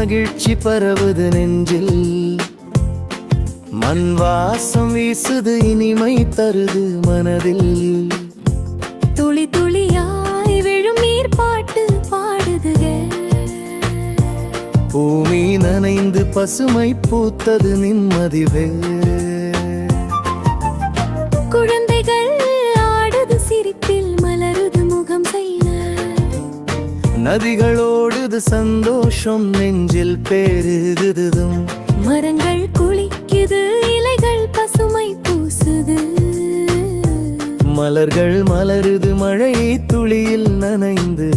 மகிழ்ச்சி பரவுது நெஞ்சில். மண் வாசம் வீசுது இனிமை தருது மனதில். துளி துளியாய் விழும் நீர் பாட்டு பாடுதுக. பூமி நனைந்து பசுமை பூத்தது நிம்மதிவே. குழந்தைகள் ஆடுது சிரிப்பில் மலருது முகம் செய்ய நதிகளோடுது சந்தோஷம் நெஞ்சில் பெருகுதுதும் மரங்கள் குளிக்குது இலைகள் பசுமை பூசுது. மலர்கள் மலருது மழை துளியில் நனைந்து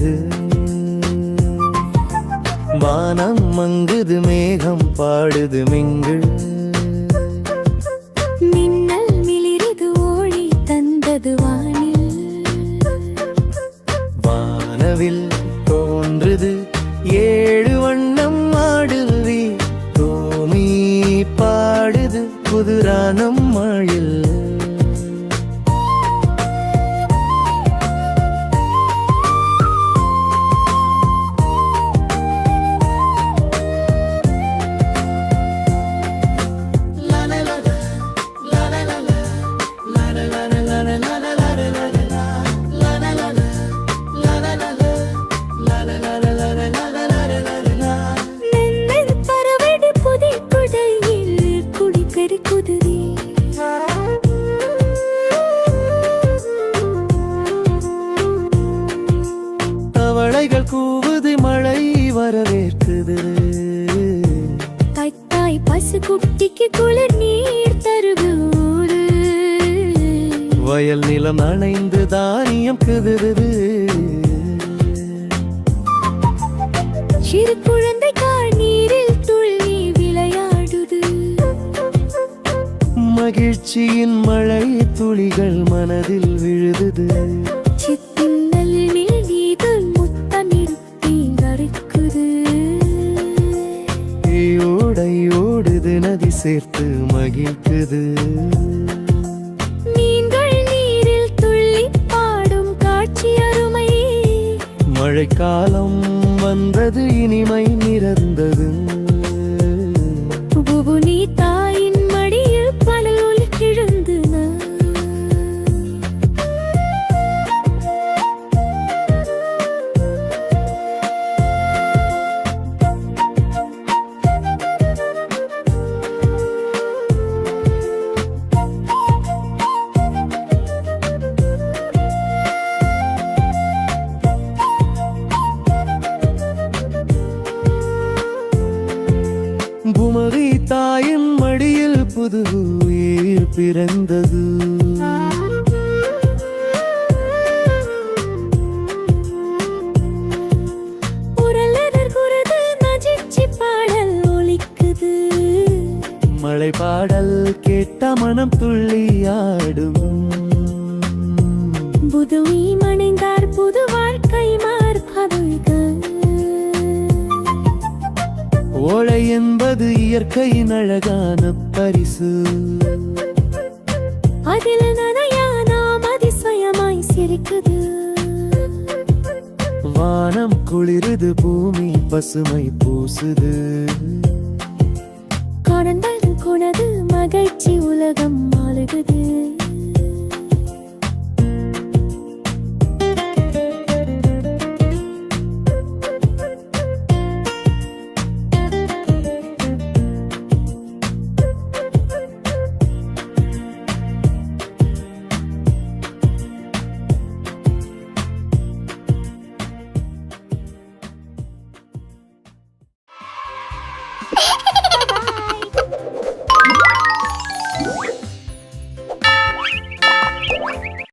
வானம் மங்குது மேகம் பாடுது மிங்கள் புதுரானம் மழில் நென்னல் குட்டிக்கு குளிர் நீர் தருகு ஊரு வயல் நிலம் அணைந்து தானியம் குதிருது. சிறு குழந்தை கால் நீரில் துள்ளி விளையாடுது. மகிழ்ச்சியின் மழை துளிகள் மனதில் விழுதுது. சேர்த்து மகிழ்க்குது. மீன்கள் நீரில் துள்ளி பாடும் காட்சி அருமை. மழைக்காலம் வந்தது இனிமை நிறந்தது. புமரி தாயின் மடியில் புது உயிர் பிறந்தது. மழை பாடல் கேட்ட மனம் துள்ளியாடும். புதுவி மணைந்தார் புது வாழ்க்கை மார்பதுக. ஓழை என்பது இயற்கையின் அழகான பரிசு. அதில் நனையா நாம் அதிசயமாய் சிரிக்குது. வானம் குளிருது பூமி பசுமை பூசுது.